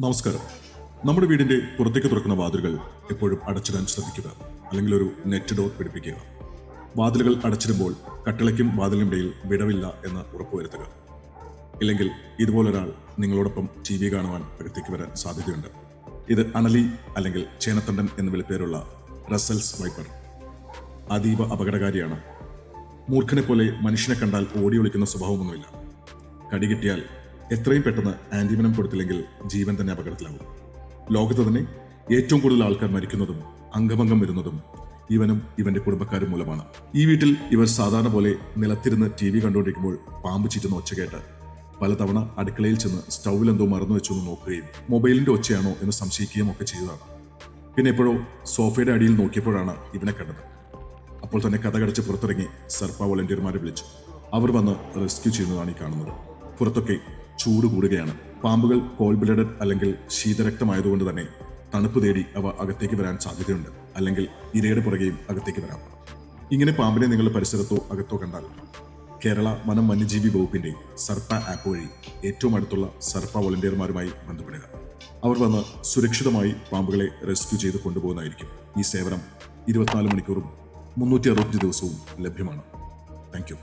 നമസ്കാരം. നമ്മുടെ വീടിന്റെ പുറത്തേക്ക് തുറക്കുന്ന വാതിലുകൾ എപ്പോഴും അടച്ചിടാൻ ശ്രദ്ധിക്കുക. അല്ലെങ്കിൽ ഒരു നെറ്റ് ഡോർ പിടിപ്പിക്കുക. വാതിലുകൾ അടച്ചിടുമ്പോൾ കട്ടിളയ്ക്കും വാതിലിനിടയിൽ വിടവില്ല എന്ന് ഉറപ്പുവരുത്തുക. ഇല്ലെങ്കിൽ ഇതുപോലൊരാൾ നിങ്ങളോടൊപ്പം ടി വി കാണുവാൻ അകത്തേക്ക് വരാൻ സാധ്യതയുണ്ട്. ഇത് അണലി അല്ലെങ്കിൽ ചേനത്തണ്ടൻ എന്ന് വിളിപ്പേരുള്ള റസൽസ് വൈപ്പർ. അതീവ അപകടകാരിയാണ്. മൂർഖനെ പോലെ മനുഷ്യനെ കണ്ടാൽ ഓടി ഒളിക്കുന്ന സ്വഭാവമൊന്നുമില്ല. കടി കിട്ടിയാൽ എത്രയും പെട്ടെന്ന് ആന്റിമിനം കൊടുത്തില്ലെങ്കിൽ ജീവൻ തന്നെ അപകടത്തിലാവും. ലോകത്ത് തന്നെ ഏറ്റവും കൂടുതൽ ആൾക്കാർ മരിക്കുന്നതും അംഗഭംഗം വരുന്നതും ഇവനും ഇവന്റെ കുടുംബക്കാരും മൂലമാണ്. ഈ വീട്ടിൽ ഇവർ സാധാരണ പോലെ നിലത്തിരുന്ന് ടി വി കണ്ടുകൊണ്ടിരിക്കുമ്പോൾ പാമ്പ് ചീറ്റുന്ന ഒച്ച കേട്ട് പലതവണ അടുക്കളയിൽ ചെന്ന് സ്റ്റൗവിൽ എന്തോ മറന്നു വെച്ചു എന്ന് നോക്കുകയും മൊബൈലിന്റെ ഒച്ചയാണോ എന്ന് സംശയിക്കുകയും ഒക്കെ ചെയ്തതാണ്. പിന്നെ എപ്പോഴോ സോഫയുടെ അടിയിൽ നോക്കിയപ്പോഴാണ് ഇവനെ കണ്ടത്. അപ്പോൾ തന്നെ കഥകടച്ച് പുറത്തിറങ്ങി സർപ്പ വോളണ്ടിയർമാരെ വിളിച്ചു. അവർ വന്ന് റെസ്ക്യൂ ചെയ്യുന്നതാണ് ഈ കാണുന്നത്. പുറത്തൊക്കെ ചൂട് കൂടുകയാണ്. പാമ്പുകൾ കോൾ ബ്ലഡഡ് അല്ലെങ്കിൽ ശീതരക്തമായതുകൊണ്ട് തന്നെ തണുപ്പ് തേടി അവ അകത്തേക്ക് വരാൻ സാധ്യതയുണ്ട്. അല്ലെങ്കിൽ ഇരയുടെ പുറകെയും അകത്തേക്ക് വരാം. ഇങ്ങനെ പാമ്പിനെ നിങ്ങളുടെ പരിസരത്തോ അകത്തോ കണ്ടാൽ കേരള വനം വന്യജീവി വകുപ്പിന്റെ സർപ്പ ആപ്പ് വഴി ഏറ്റവും അടുത്തുള്ള സർപ്പ വോളണ്ടിയർമാരുമായി ബന്ധപ്പെടുക. അവർ വന്ന് സുരക്ഷിതമായി പാമ്പുകളെ റെസ്ക്യൂ ചെയ്ത് കൊണ്ടുപോകുന്നതായിരിക്കും. ഈ സേവനം ഇരുപത്തിനാല് മണിക്കൂറും മുന്നൂറ്റി അറുപത്തി ദിവസവും ലഭ്യമാണ്. താങ്ക്